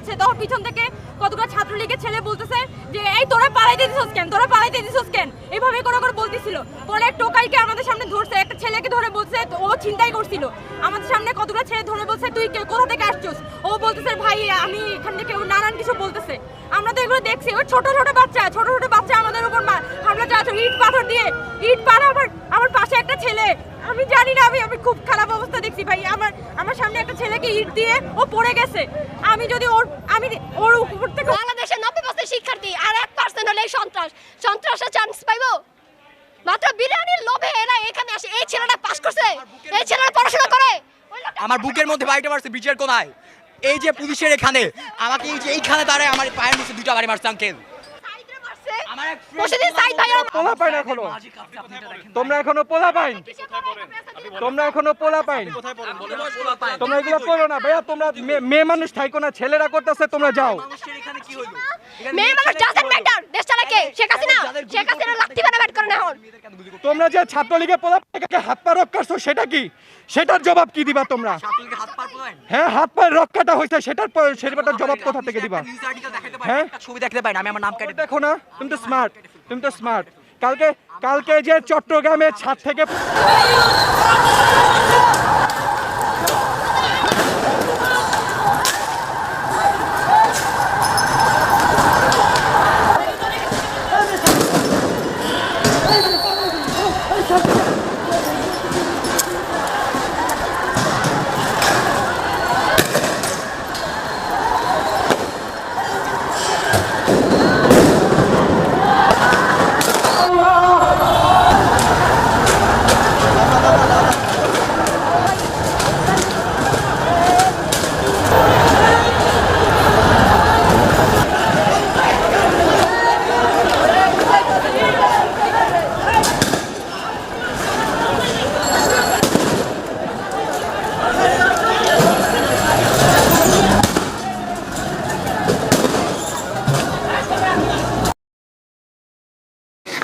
যাচ্ছে। তখন পিছন থেকে কতগুলো ছাত্রলীগের ছেলে বলতেছে যে, এই তোরা পালাইতে দিছিস কেন? তোরা পালাইতে দিছিস কেন? এইভাবে করে করে বলতেছিল। পরে টোকাইকে আমাদের সামনে ধরছে। একটা ছেলেকে ধরে বলছে, ও চিন্তাই করছিল। আমাদের সামনে কতগুলো ছেলে ধরে বলছে, তুই কোথা থেকে আসছিস? ও বলতেছে, ভাই, আমি এখান থেকে ও নানান কিছু বলতেছে। আমরা তো এগুলো দেখছি। ওই ছোট ছোট বাচ্চা, ছোট ছোট বাচ্চা আমাদের উপর হামলা চালাচ্ছে। ইট পাথর দিয়ে, ইট পার আমার আমার পাশে একটা ছেলে আমি জানি না আমি আমি খুব খারাপ অবস্থা দেখছি ভাই। আমার আমার সামনে একটা ছেলেকে ইট দিয়ে ও পড়ে গেছে। আমি যদি ওর আমি ওর উপর থেকে বাংলাদেশের নব্বই পার্সেন্ট শিক্ষার্থী আর এক পার্সেন্ট হলে এই সন্ত্রাস। সন্ত্রাসের চান্স পাইবো? মাত্র বিরিয়ানির লোভে এরা এখানে আসে। এই ছেলেটা পাস করছে। এই ছেলেটা পড়াশোনা করে। আমার বুকের মধ্যে বাড়িটা মারছে বিচার কোনায়। এই যে পুলিশের এখানে আমাকে এই যে এইখানে দাঁড়ায় আমার পায়ের নিচে দুটো বাড়ি মারছে আঙ্কেল সাইদরে মারছে। আমার এক friend প্রতিদিন সাইদ ভাইয়েরা পোলা পাইন এখনও। তোমরা এখনও পোলা পাইন। তোমরা এখনও। পোলা পাইন। তোমরা এগুলো করো না। ভাইয়া তোমরা মে- মেয়ে মানুষ থাইকো না ছেলেরা করতেছে তোমরা যাও। মানুষের এখানে কি হইল? মেয়ে মানুষ ডাজেন্ট ম্যাটার দেশ চালাকে। শেখ হাসিনা শেখ হাসিনা লাত্তি তোমরা যে ছাত্রলীগের পাইনকে হাত পা রক করছ সেটা কি? সেটার জবাব কি দিবা তোমরা? হ্যাঁ হাত পায়ের রক্ষাটা হয়েছে সেটার সেটার জবাব কোথা থেকে দিবা? হ্যাঁ? ছবি দেখতে পাই না আমি আমার নাম কেটে দেখো না তুমি তো স্মার্ট তুমি তো স্মার্ট কালকে কালকে যে চট্টগ্রামের ছাদ থেকে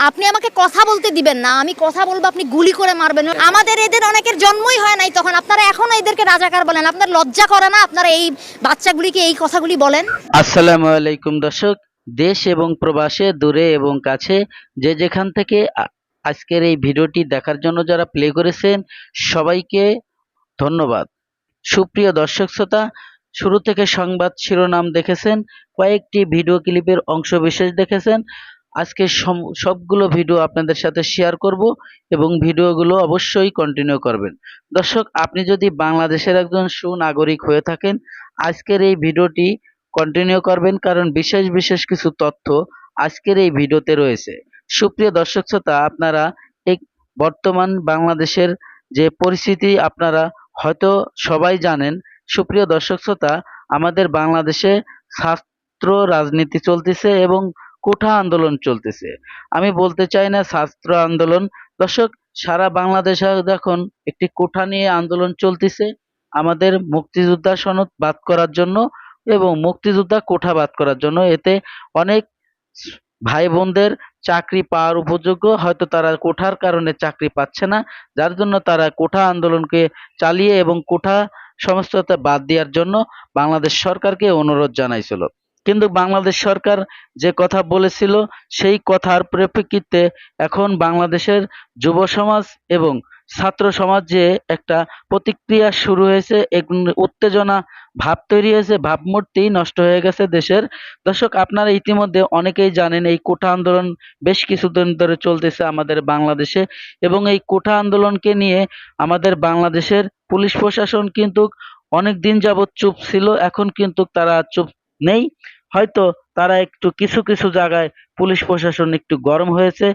আপনি আমাকে কথা বলতে দিবেন না, আমি কথা বলব, আপনি গুলি করে মারবেন। আমাদের এদের অনেকের জন্মই হয় নাই তখন, আপনারা এখনও এদেরকে রাজাকার বলেন, আপনার লজ্জা করে না আপনারা এই বাচ্চাগুলিকে এই কথাগুলি বলেন? আসসালামু আলাইকুম দর্শক, দেশ এবং প্রবাসে, দূরে এবং কাছে, যে যেখান থেকে আজকের এই ভিডিওটি দেখার জন্য যারা প্লে করেছেন, সবাইকে ধন্যবাদ। সুপ্রিয় দর্শক শ্রোতা, শুরু থেকে সংবাদ শিরোনাম দেখেছেন, কয়েকটি ভিডিও ক্লিপের অংশ বিশেষ দেখেছেন। আজকে সবগুলো ভিডিও আপনাদের সাথে শেয়ার করব এবং ভিডিওগুলো অবশ্যই কন্টিনিউ করবেন। দর্শক, আপনি যদি বাংলাদেশের একজন সুনাগরিক হয়ে থাকেন, আজকের এই ভিডিওটি কন্টিনিউ করবেন কারণ বিশেষ বিশেষ কিছু তথ্য আজকের এই ভিডিওতে রয়েছে। সুপ্রিয় দর্শক শ্রোতা, আপনারা এই বর্তমান বাংলাদেশের যে পরিস্থিতি আপনারা হয়তো সবাই জানেন, সুপ্রিয় দর্শক শ্রোতা, আমাদের বাংলাদেশে ছাত্র রাজনীতি চলতেছে এবং কোঠা আন্দোলন চলতেছে। আমি বলতে চাই না ছাত্র আন্দোলন। দর্শক, সারা বাংলাদেশে দেখুন একটি কোঠা নিয়ে আন্দোলন চলতেছে। আমাদের মুক্তিযোদ্ধা সনদ বাদ করার জন্য এবং মুক্তিযোদ্ধা কোঠা বাদ করার জন্য। এতে অনেক ভাই বোনদের চাকরি পাওয়ার উপযোগ্য। হয়তো তারা কোঠার কারণে চাকরি পাচ্ছে না। যার জন্য তারা কোঠা আন্দোলনকে চালিয়ে এবং কোঠা সমস্ততা বাদ দেওয়ার জন্য বাংলাদেশ সরকারকে অনুরোধ জানাইছিল। কিন্তু বাংলাদেশ সরকার যে কথা বলেছিল, সেই কথার প্রেক্ষিতে এখন বাংলাদেশের যুব সমাজ এবং ছাত্র সমাজ একটা প্রতিক্রিয়া শুরু হয়েছে উত্তেজনা ভাব তৈরি হয়েছে, ভাবমূর্তি নষ্ট হয়ে গেছে দেশের। দর্শক, আপনারা ইতিমধ্যে অনেকেই জানেন এই কোঠা আন্দোলন বেশ কিছুদিন ধরে চলতেছে আমাদের বাংলাদেশে এবং এই কোঠা আন্দোলনকে নিয়ে আমাদের বাংলাদেশের পুলিশ প্রশাসন কিন্তু অনেক দিন যাবৎ চুপ ছিল, এখন কিন্তু তারা চুপ নেই। হয়তো তারা একটু কিছু কিছু জায়গায় পুলিশ প্রশাসন একটু গরম হয়েছে।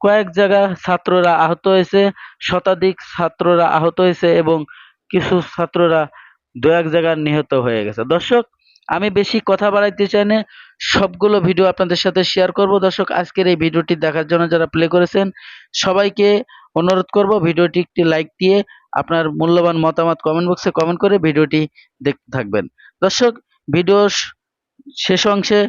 কয়েক জায়গা ছাত্ররা আহত হয়েছে, শতাধিক ছাত্ররা আহত হয়েছে এবং কিছু ছাত্ররা দু এক জায়গায় নিহত হয়ে গেছে। দর্শক, আমি বেশি কথা বাড়াইতে চাই না, সবগুলো ভিডিও আপনাদের সাথে শেয়ার করব। দর্শক, আজকের এই ভিডিওটি দেখার জন্য যারা প্লে করেছেন, সবাইকে অনুরোধ করব ভিডিওটি একটি লাইক দিয়ে আপনার মূল্যবান মতামত কমেন্ট বক্সে কমেন্ট করে ভিডিওটি দেখতে থাকবেন। দর্শক ভিডিও শেষ অংশে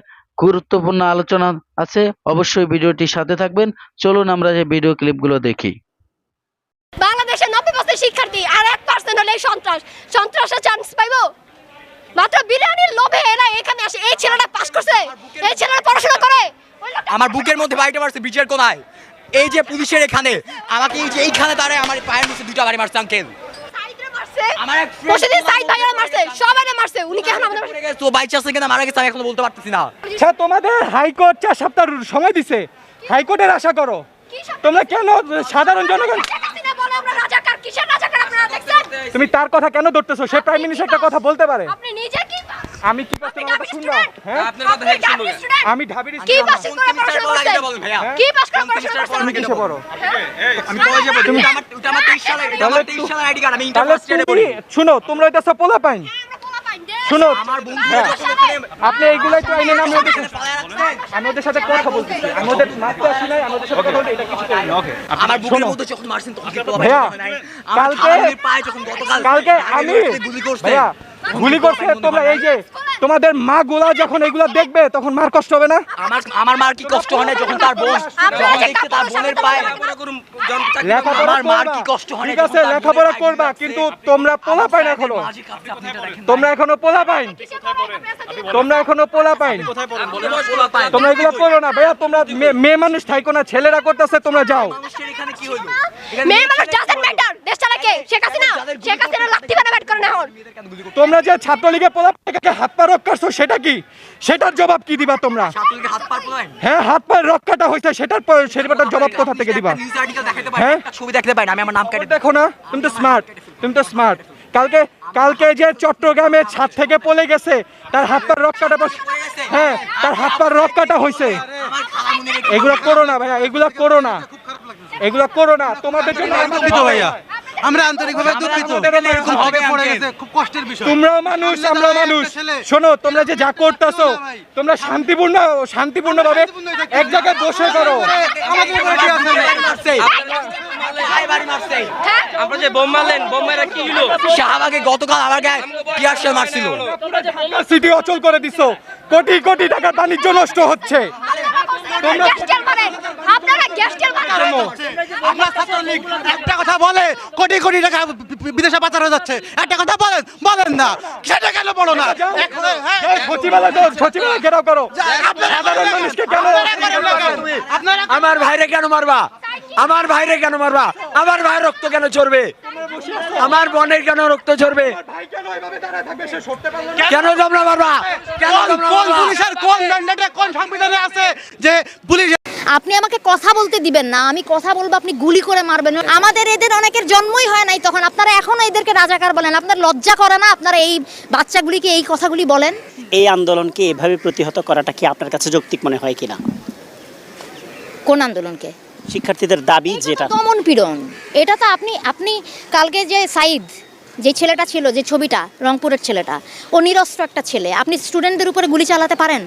গুরুত্বপূর্ণ আলোচনা আছে অবশ্যই ভিডিওটির সাথে থাকবেন। চলুন আমরা যে ভিডিও ক্লিপগুলো দেখি। বাংলাদেশে নব্বই পার্সেন্ট শিক্ষার্থী আর এক পার্সেন্ট হলে সন্ত্রাস। সন্ত্রাসে চান্স পাইব? মাত্র বিরিয়ানির লোভে এরা এখানে আসে এই ছেলেটা পাস করছে এই ছেলেটা পড়াশোনা করে। আমার বুকের মধ্যে বাড়িটা মারছে বিচার কোথায়? এই যে পুলিশের এখানে আমাকে এই যে এইখানে দাঁড়ায় আমার পায়ের নিচে দুটা বাড়ি মারছে আঙ্কেল আমার এক friend- সাইদ ভাইয়ারা মারছে। সবাই মারছে। উনি কি আমাদের তো বাইক চাষে কিনা? মারা গেছে আমি এখনও বলতে পারতেছি না। আচ্ছা তোমাদের হাইকোর্ট চার সপ্তাহ সময় দিছে। হাইকোর্টের আশা করো। তোমরা কেন সাধারণ জনগণ শেখ হাসিনা বলে আমরা রাজাকার? কিসের রাজাকার আপনারা দেখছেন? তুমি তার কথা কেন ধরতেছো? সে প্রাইম মিনিস্টার একটা কথা বলতে পারে। আমি কি করতে কথা শুনবা? Student? হ্যাঁ? আপনি ঢাবি student? আমি ঢাবির কি পাস না। করে পড়াশোনা বলা করছেন? বলেন ভাইয়া। কি পাস করে পড়াশোনা করছেন? তুমি কিসে পড়ো আমি কলেজে পড়ি ওটা আমার ওটা আমার 23 সালের এটা আমার 23 সালের আইডি কার্ড আমি ইন্টার ফার্স্ট ইয়ারে পড়ি। শুনো তোমরা পোলা পাইন পোলা পাইন শুনো আমার বন্ধু হ্যাঁ, আপনি এইগুলো একটু আইনে নাম ওদের সাথে- আমি ওদের সাথে কথা বলতেছি। আমি ওদের মারতে আসি নাই আমি ওদের সাথে কথা বলতে এটা কিছু করি না। আমার বুকের মধ্যে যখন মারছেন তখন কি কালকে- পায়ে যখন গতকাল কালকে আমি গুলি করছে গুলি করছে তোমরা এই যে তোমাদের মা গুলা যখন এগুলা দেখবে তখন মার কষ্ট হবে না? আমার আমার মার কি কষ্ট হয় না যখন তার বোন যখন তার বোনের পায়ে? লেখাপড়া মার কি কষ্ট হয় ঠিক আছে লেখাপড়া করবা কিন্তু তোমরা পোলা পাইন এখনও। তোমরা এখনও পোলা পাইন তোমরা এখনও পোলা পাইন। তোমরা এগুলো করো না ভাইয়া তোমরা মেয়ে মানুষ থাইকো না ছেলেরা করতেছে তোমরা যাও। মানুষের এখানে কি হইল? এখানে মেয়ে মানুষ ডাজেন্ট ম্যাটার দেশ শেখ হাসিনা শেখ হাসিনা লাঠি বানা ব্যাট করে না এখন। তোমরা যে ছাত্রলীগে পোলা হাত পা রক করছ সেটা কি? সেটার জবাব কি দিবা তোমরা। হ্যাঁ হাত পায়ের রক কাটা হয়েছে সেটার সেটার জবাব কোথা থেকে দিবা? হ্যাঁ? ছবি দেখাতে পারেন, আমি আমার নাম কেটে দেখো না তুমি তো স্মার্ট তুমি তো স্মার্ট কালকে কালকে যে চট্টগ্রামে ছাদ থেকে পড়ে গেছে তার হাত পার রক কাটা হ্যাঁ তার হাত পার রক কাটা হয়েছে। এগুলো করো না ভাইয়া এগুলো করো না। এগুলো করো না তোমাদের জন্য ভাইয়া। আমরা আন্তরিকভাবে দুঃখিত। এরকম এরকম হবে হবে পড়ে গেছে খুব কষ্টের বিষয়। তোমরাও মানুষ আমরা মানুষ। শোনো তোমরা যে যা করতেছো তোমরা শান্তিপূর্ণ শান্তিপূর্ণ ভাবে এক জায়গায় বসে করো। আমাদের উপরে আছে? মারছে। ভাই বাড়ি মারছে। আমরা যে বোম মারলেন বোম মেরা কি হলো? শাহবাগে গতকাল আমার গায়ে টিয়ার মারছিল। সিটি অচল করে দিছো। কোটি কোটি টাকা বাণিজ্য নষ্ট হচ্ছে। তোমরা আপনারা গ্যাস আপনার ছাত্রলীগ একটা কথা বলে কোটি কোটি টাকা বি- বি- বিদেশে পাচার হয়ে যাচ্ছে। একটা কথা বলেন বলেন না। সেটা কেন বলো না? এখন, এই সচিবালয় ঘেরাও করো। সাধারণ মানুষকে কেন আপনারা আমার ভাইরে কেন মারবা? আমার ভাইরে কেন মারবা? আমার ভাই রক্ত কেন চড়বে আমার বোনের কেন রক্ত ভাই কেন তোমরা মারবা? কেন পুলিশের কোন ম্যান্ডেটে কোন সংবিধানে আছে যে পুলিশ আপনি আমাকে কথা বলতে দিবেন না আমি কথা বলব আপনি গুলি করে মারবেন। আমাদের এদের অনেকের জন্মই হয় নাই তখন। আপনারা এখনও এদেরকে রাজাকার বলেন। আপনার লজ্জা করে না আপনারা এই বাচ্চাগুলিকে এই কথাগুলি বলেন? এই আন্দোলনকে এভাবে প্রতিহত করাটা কি আপনার কাছে যৌক্তিক মনে হয় কিনা? কোন আন্দোলনকে? শিক্ষার্থীদের দাবি যেটা। দমন পীড়ন। এটা তো আপনি আপনি কালকে যে সাইদ যে ছেলেটা ছিল যে ছবিটা রংপুরের ছেলেটা ও নিরস্ত্র একটা ছেলে। আপনি স্টুডেন্টদের উপরে গুলি চালাতে পারেন?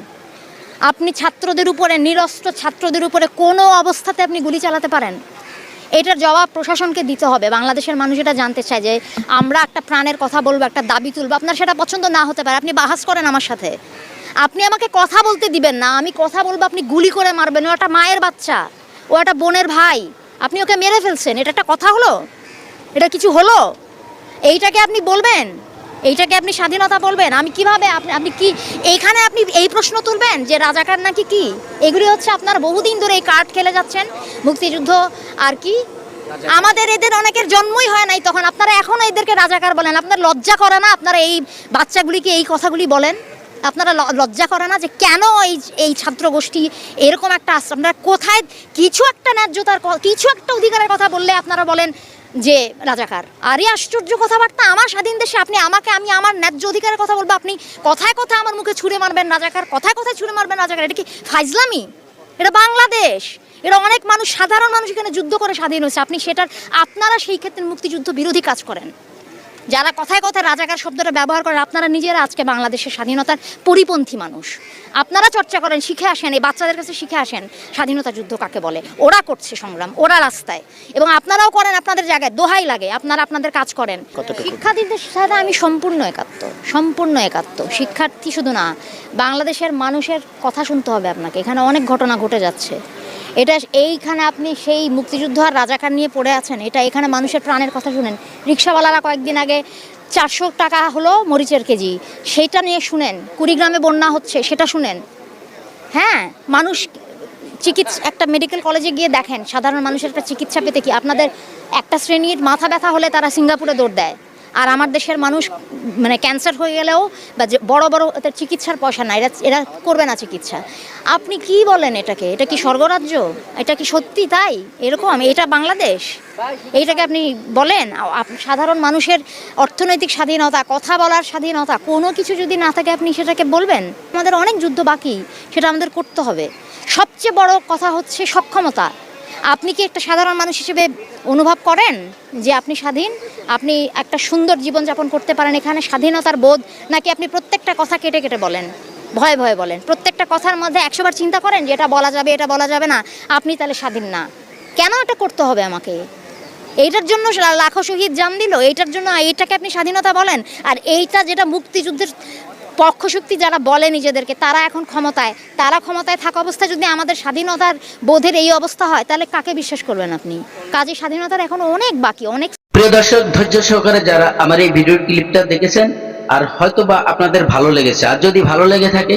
আপনি ছাত্রদের উপরে, নিরস্ত্র ছাত্রদের উপরে কোনো অবস্থাতে আপনি গুলি চালাতে পারেন? এটার জবাব প্রশাসনকে দিতে হবে। বাংলাদেশের মানুষ এটা জানতে চায় যে আমরা একটা প্রাণের কথা বলব, একটা দাবি তুলবো, আপনার সেটা পছন্দ না হতে পারে। আপনি বাহাস করেন আমার সাথে। আপনি আমাকে কথা বলতে দিবেন না। আমি কথা বলব, আপনি গুলি করে মারবেন। ও একটা মায়ের বাচ্চা। ও একটা বোনের ভাই। আপনি ওকে মেরে ফেলছেন। এটা একটা কথা হলো? এটা কিছু হলো? এইটাকে আপনি বলবেন? এইটাকে আপনি স্বাধীনতা বলবেন? আমি কীভাবে আপনি আপনি কি এইখানে আপনি এই প্রশ্ন তুলবেন যে রাজাকার নাকি কি? এগুলি হচ্ছে আপনার বহুদিন ধরে এই কার্ড খেলে যাচ্ছেন মুক্তিযুদ্ধ আর কি। আমাদের এদের অনেকের জন্মই হয় নাই তখন। আপনারা এখনও এদেরকে রাজাকার বলেন। আপনার লজ্জা করে না আপনারা এই বাচ্চাগুলিকে এই কথাগুলি বলেন? আপনারা লজ্জা করে না যে কেন এই এই ছাত্র গোষ্ঠী এরকম একটা আশ্রম? আপনারা কোথায় কিছু একটা ন্যায্যতার কিছু একটা অধিকারের কথা বললে আপনারা বলেন যে রাজাকার। এই আশ্চর্য কথাবার্তা, আমার স্বাধীন দেশে আপনি আমাকে, আমি আমার ন্যায্য অধিকারের কথা বলব, আপনি কথায় কথা আমার মুখে ছুঁড়ে মারবেন রাজাকার, কথায় কথায় ছুঁড়ে মারবেন রাজাকার, এটা কি ফাইজলামি এটা বাংলাদেশ। এটা অনেক মানুষ, সাধারণ মানুষ এখানে যুদ্ধ করে স্বাধীন হয়েছে, আপনি সেটার, আপনারা সেই ক্ষেত্রে মুক্তিযুদ্ধ বিরোধী কাজ করেন। যারা কথায় কথায় রাজাকার শব্দটা ব্যবহার করেন আপনারা নিজেরা আজকে বাংলাদেশের স্বাধীনতার পরিপন্থী মানুষ। আপনারা চর্চা করেন শিখে আসেন এই বাচ্চাদের কাছে শিখে আসেন স্বাধীনতা যুদ্ধ কাকে বলে? ওরা করছে সংগ্রাম ওরা রাস্তায়। এবং আপনারাও করেন আপনাদের জায়গায় দোহাই লাগে আপনারা আপনাদের কাজ করেন? শিক্ষার্থীদের সাথে আমি সম্পূর্ণ একাত্ম সম্পূর্ণ একাত্ম। শিক্ষার্থী শুধু না বাংলাদেশের মানুষের কথা শুনতে হবে আপনাকে। এখানে অনেক ঘটনা ঘটে যাচ্ছে। এটা এইখানে আপনি সেই মুক্তিযুদ্ধ আর রাজাকার নিয়ে পড়ে আছেন, এটা এখানে মানুষের প্রাণের কথা শুনেন। রিক্সাওয়ালারা কয়েকদিন আগে চারশো টাকা হলো মরিচের কেজি সেটা নিয়ে শুনেন। কুড়িগ্রামে বন্যা হচ্ছে, সেটা শুনেন। হ্যাঁ মানুষ চিকিৎসা, একটা মেডিকেল কলেজে গিয়ে দেখেন, সাধারণ মানুষের একটা চিকিৎসা পেতে কি আপনাদের একটা শ্রেণির মাথা ব্যথা হলে তারা সিঙ্গাপুরে দৌড় দেয়। আর আমার দেশের মানুষ মানে ক্যান্সার হয়ে গেলেও বা যে বড় বড় এদের চিকিৎসার পয়সা না এরা এরা করবে না চিকিৎসা। আপনি কি বলেন এটাকে? এটা কি স্বর্গরাজ্য? এটা কি সত্যি তাই? এরকম? এটা বাংলাদেশ? এইটাকে আপনি বলেন? সাধারণ মানুষের অর্থনৈতিক স্বাধীনতা, কথা বলার স্বাধীনতা, কোনো কিছু যদি না থাকে আপনি সেটাকে বলবেন? আমাদের অনেক যুদ্ধ বাকি, সেটা আমাদের করতে হবে। সবচেয়ে বড় কথা হচ্ছে সক্ষমতা। আপনি কি একটা সাধারণ মানুষ হিসেবে অনুভব করেন যে আপনি স্বাধীন? আপনি একটা সুন্দর জীবনযাপন করতে পারেন এখানে, স্বাধীনতার বোধ, নাকি আপনি প্রত্যেকটা কথা কেটে কেটে বলেন? ভয়ে ভয়ে বলেন। প্রত্যেকটা কথার মধ্যে একশোবার চিন্তা করেন যে এটা বলা যাবে, এটা বলা যাবে না। আপনি তাহলে স্বাধীন না। কেন এটা করতে হবে আমাকে? এইটার জন্য লাখো শহীদ জান দিল। এইটার জন্য এইটাকে আপনি স্বাধীনতা বলেন। আর এইটা যেটা মুক্তিযুদ্ধের পক্ষশক্তি যারা বলে নিজেদেরকে, তারা এখন ক্ষমতায়। তারা ক্ষমতায় থাকা অবস্থায় যদি আমাদের স্বাধীনতার বোধের এই অবস্থা হয়, তাহলে কাকে বিশ্বাস করবেন আপনি? কাজে স্বাধীনতার এখন অনেক বাকি, অনেক প্রিয় দর্শক, ধৈর্য সহকারে যারা আমার এই ভিডিও ক্লিপটা দেখেছেন, আর হয়তোবা আপনাদের ভালো লেগেছে। আর যদি ভালো লেগে থাকে